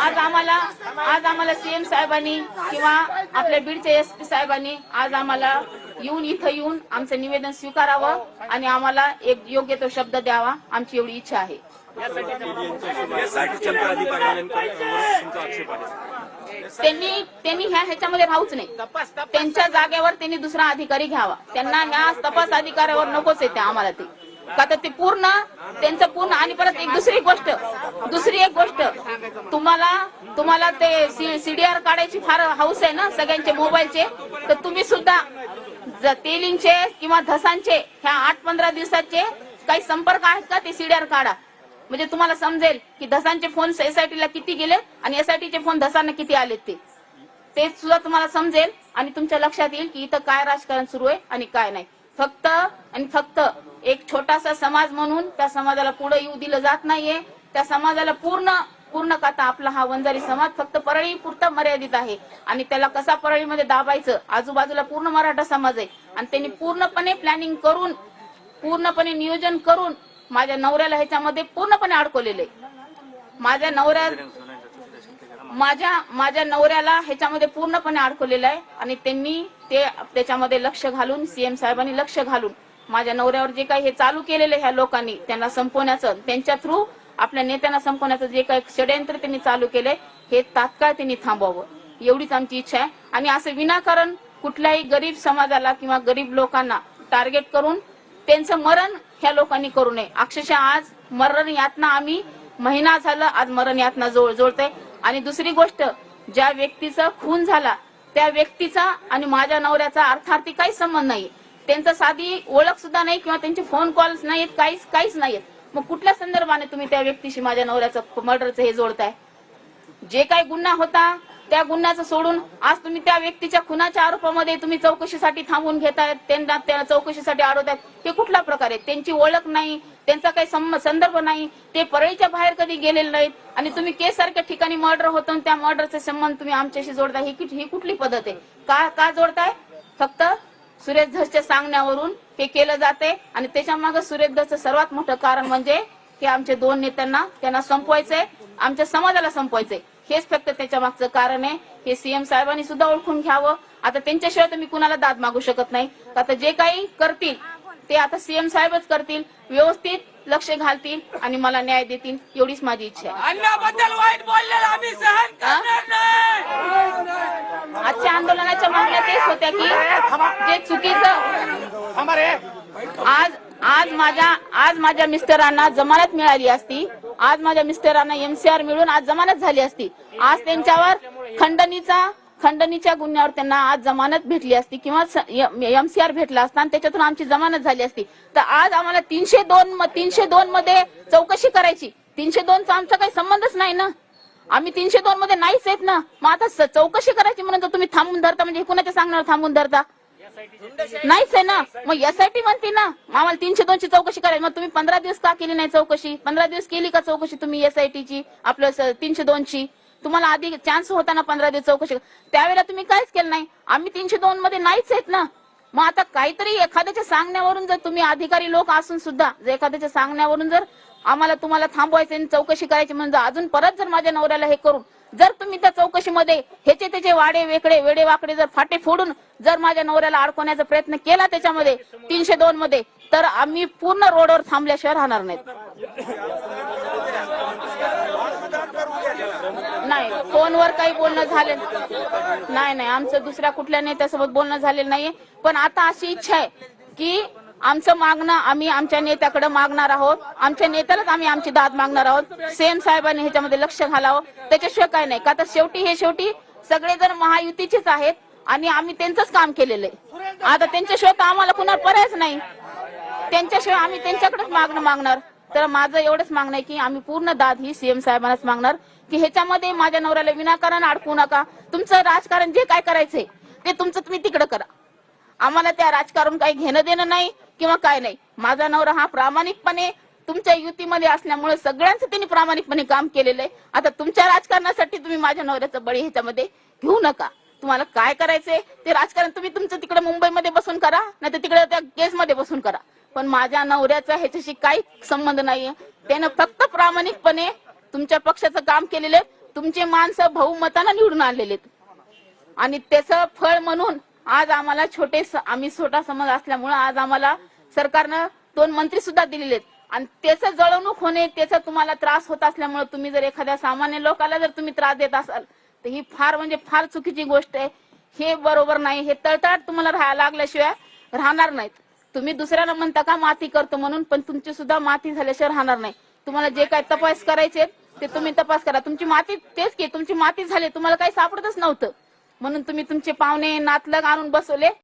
आज आम्हाला आज आम्हाला सीएम साहेबांनी किंवा आपल्या बीडच्या एस पी साहेबांनी आज आम्हाला येऊन इथं येऊन आमचं निवेदन स्वीकारावं आणि आम्हाला एक योग्य तो शब्द द्यावा आमची एवढी इच्छा आहे. त्यांनी त्यांनी ह्या ह्याच्यामध्ये राहूच नाही. त्यांच्या जागेवर त्यांनी दुसरा अधिकारी घ्यावा. त्यांना ह्या तपास अधिकाऱ्यावर नकोच येते आम्हाला ते. का तर ते पूर्ण त्यांचं पूर्ण आणि परत एक दुसरी गोष्ट दुसरी एक गोष्ट तुम्हाला तुम्हाला ते सीडीआर काढायची फार हाऊस आहे ना सगळ्यांचे मोबाईलचे तर तुम्ही सुद्धा तेलिंगचे किंवा धसांचे ह्या आठ पंधरा दिवसाचे काही संपर्क आहेत का ते सीडीआर काढा. म्हणजे तुम्हाला समजेल की धसांचे फोन एसआयटीला किती गेले आणि एसआयटीचे फोन धसांना किती आले ते. ते सुद्धा तुम्हाला समजेल आणि तुमच्या लक्षात येईल की इथं काय राजकारण सुरू आहे आणि काय नाही. फक्त आणि फक्त एक छोटासा समाज म्हणून त्या समाजाला पुढे येऊ दिलं जात नाहीये. त्या समाजाला पूर्ण पूर्ण काता आपला हा वंजारी समाज फक्त परळी पुरता मर्यादित आहे. आणि त्याला कसा परळीमध्ये दाबायचं? आजूबाजूला पूर्ण मराठा समाज आहे. आणि त्यांनी पूर्णपणे प्लॅनिंग करून पूर्णपणे नियोजन करून माझ्या नवऱ्याला ह्याच्यामध्ये पूर्णपणे अडकवलेलं. आहे माझ्या नवऱ्या माझ्या माझ्या नवऱ्याला ह्याच्यामध्ये पूर्णपणे अडकवलेलं आहे. आणि त्यांनी ते त्याच्यामध्ये लक्ष घालून सीएम साहेबांनी लक्ष घालून माझ्या नवऱ्यावर जे काही हे चालू केलेलं आहे ह्या लोकांनी त्यांना संपवण्याचं त्यांच्या थ्रू आपल्या नेत्यांना संपवण्याचं जे काही षडयंत्र त्यांनी चालू केलंय हे तात्काळ त्यांनी थांबवावं. एवढीच आमची इच्छा आहे. आणि असं विनाकारण कुठल्याही गरीब समाजाला किंवा गरीब लोकांना टार्गेट करून त्यांचं मरण ह्या लोकांनी करू नये. अक्षरशः आज मरण यातना आम्ही महिना झाला आज मरण यातना जोड जोडतंय आणि दुसरी गोष्ट ज्या व्यक्तीचा खून झाला त्या व्यक्तीचा आणि माझ्या नवऱ्याचा अर्थार्थी काहीच संबंध नाही त्यांचा साधी ओळख सुद्धा नाही किंवा त्यांचे फोन कॉल्स नाहीत काहीच काहीच नाहीत मग कुठल्या संदर्भाने तुम्ही त्या व्यक्तीशी माझ्या नवऱ्याचं मर्डरचं हे जोडताय? जे काही गुन्हा होता त्या गुन्ह्याचं सोडून आज तुम्ही त्या व्यक्तीच्या खुनाच्या आरोपामध्ये तुम्ही चौकशीसाठी थांबून घेतायत त्यांना त्या चौकशीसाठी आढळतात हे कुठला प्रकारे? त्यांची ओळख नाही त्यांचा काही संदर्भ नाही ते परळीच्या बाहेर कधी गेलेले नाहीत आणि तुम्ही केस सारख्या ठिकाणी मर्डर होतो आणि त्या मर्डरचे संबंध तुम्ही आमच्याशी जोडताय ही ही कुठली पद्धत आहे? का का जोडताय? फक्त सुरेश धसच्या सांगण्यावरून हे केलं जाते आणि त्याच्यामागे सुरेश धसचं सर्वात मोठं कारण म्हणजे की आमच्या दोन नेत्यांना त्यांना संपवायचंय आमच्या समाजाला संपवायचंय. हेच फक्त त्याच्या मागचं कारण आहे. हे सीएम साहेबांनी सुद्धा ओळखून घ्यावं. आता त्यांच्याशिवाय तर मी कुणाला दाद मागू शकत नाही. आता जे काही करतील ते आता सीएम साहेबच करतील. व्यवस्थित लक्ष घालतील आणि मला न्याय देतील. एवढीच माझी इच्छा आहे. अन्नाबद्दल वाईट बोललेलं आम्ही सहन करणार नाही. आजच्या आंदोलनाच्या मागण्या तेच होत्या की जे चुकीचं आज आज माझ्या आज माझ्या मिस्टरांना जमानत मिळाली असती आज माझ्या मिस्टरांना एमसीआर मिळून आज जमानत झाली असती. आज त्यांच्यावर खंडणीचा खंडणीच्या गुन्ह्यावर त्यांना आज जमानत भेटली असती किंवा एमसीआर भेटला असता आणि त्याच्यातून आमची जमानत झाली असती. तर आज आम्हाला तीनशे दोन तीनशे दोन मध्ये चौकशी करायची. तीनशे दोनचा आमचा काही संबंधच नाही ना. आम्ही तीनशे दोन मध्ये नाहीच येत ना. मग आता चौकशी करायची म्हणून तर तुम्ही थांबून धरता म्हणजे कुणाच्या सांगणार थांबून धरता? नाहीच आहे ना. मग एसआयटी म्हणते ना. आम्हाला तीनशे दोनशे चौकशी करायची. मग तुम्ही पंधरा दिवस का केली नाही चौकशी? पंधरा दिवस केली का चौकशी तुम्ही एसआयटीची आपलं स- तीनशे दोनची तुम्हाला आधी चान्स होता ना पंधरा दिवस चौकशी त्यावेळेला तुम्ही काहीच केलं नाही. आम्ही तीनशे दोन मध्ये नाहीच आहेत ना. मग आता काहीतरी एखाद्याच्या सांगण्यावरून जर तुम्ही अधिकारी लोक असून सुद्धा जर एखाद्याच्या सांगण्यावरून जर आम्हाला तुम्हाला थांबवायचं आणि चौकशी करायची म्हणजे अजून परत जर माझ्या नवऱ्याला हे करून जर तुम्ही त्या चौकशीमध्ये ह्याचे त्याचे वाडे वेकडे वेडे वाकडे जर फाटे फोडून जर माझ्या नवऱ्याला अडकवण्याचा प्रयत्न केला त्याच्यामध्ये तीनशे दोन मध्ये तर आम्ही पूर्ण रोडवर थांबल्याशिवाय राहणार नाहीत. नाही फोनवर काही बोलणं झालं नाही नाही आमचं दुसऱ्या कुठल्या नेत्यासोबत बोलणं झालेलं नाहीये. पण आता अशी इच्छा आहे की आमचं मागणं आम्ही आमच्या नेत्याकडे मागणार आहोत. आमच्या नेत्यालाच आम्ही आमची दाद मागणार आहोत. सेम साहेबांनी ह्याच्यामध्ये लक्ष घालावं. त्याच्याशिवाय काय नाही. का तर शेवटी हे शेवटी सगळेजण महायुतीचेच आहेत आणि आम्ही त्यांचंच काम केलेलं आहे. आता त्यांच्याशिवाय तर आम्हाला कुणा पर्यायच नाही. त्यांच्याशिवाय आम्ही त्यांच्याकडेच मागणं मागणार. तर माझं एवढंच मागणं आहे की आम्ही पूर्ण दाद ही सीएम साहेबांनाच मागणार. की ह्याच्यामध्ये माझ्या नवऱ्याला विनाकारण अडकू नका. तुमचं राजकारण जे काय करायचंय ते तुमचं तुम्ही तिकडे करा. आम्हाला त्या राजकारण काही घेणं देणं नाही. किंवा काय नाही. माझा नवरा हा प्रामाणिकपणे तुमच्या युतीमध्ये असल्यामुळे सगळ्यांचं त्यांनी प्रामाणिकपणे काम केलेलं आहे. आता तुमच्या राजकारणासाठी तुम्ही माझ्या नवऱ्याचं बळी ह्याच्यामध्ये घेऊ नका. तुम्हाला काय करायचंय? ते राजकारण तुम्ही तुमचं तिकडे मुंबईमध्ये बसून करा नाही तर तिकडे त्या केसमध्ये बसून करा. पण माझ्या नवऱ्याचा ह्याच्याशी काही संबंध नाहीये. त्यानं फक्त प्रामाणिकपणे तुमच्या पक्षाचं काम केलेलं आहे. तुमचे माणसं बहुमतानं निवडून आलेले आहेत. आणि त्याचं फळ म्हणून आज आम्हाला छोटे स- आम्ही छोटा समाज असल्यामुळे आज आम्हाला सरकारनं दोन मंत्री सुद्धा दिलेले आहेत आणि त्याचं जळवणूक होणे त्याचा तुम्हाला त्रास होत असल्यामुळे तुम्ही जर एखाद्या सामान्य लोकाला जर तुम्ही त्रास देत असाल तर ही फार म्हणजे फार चुकीची गोष्ट आहे. हे बरोबर नाही हे तळतळाट तुम्हाला राहायला लागल्याशिवाय राहणार नाहीत. तुम्ही दुसऱ्याला म्हणता का माती करतो म्हणून पण तुमची सुद्धा माती झाल्याशिवाय राहणार नाही. तुम्हाला जे काय तपास करायचे ते तुम्ही तपास करा. तुमची माती तेच की तुमची माती झाली तुम्हाला काही सापडतच नव्हतं. म्हणून तुम्ही तुमचे पाहुणे नातलग आणून बसवले.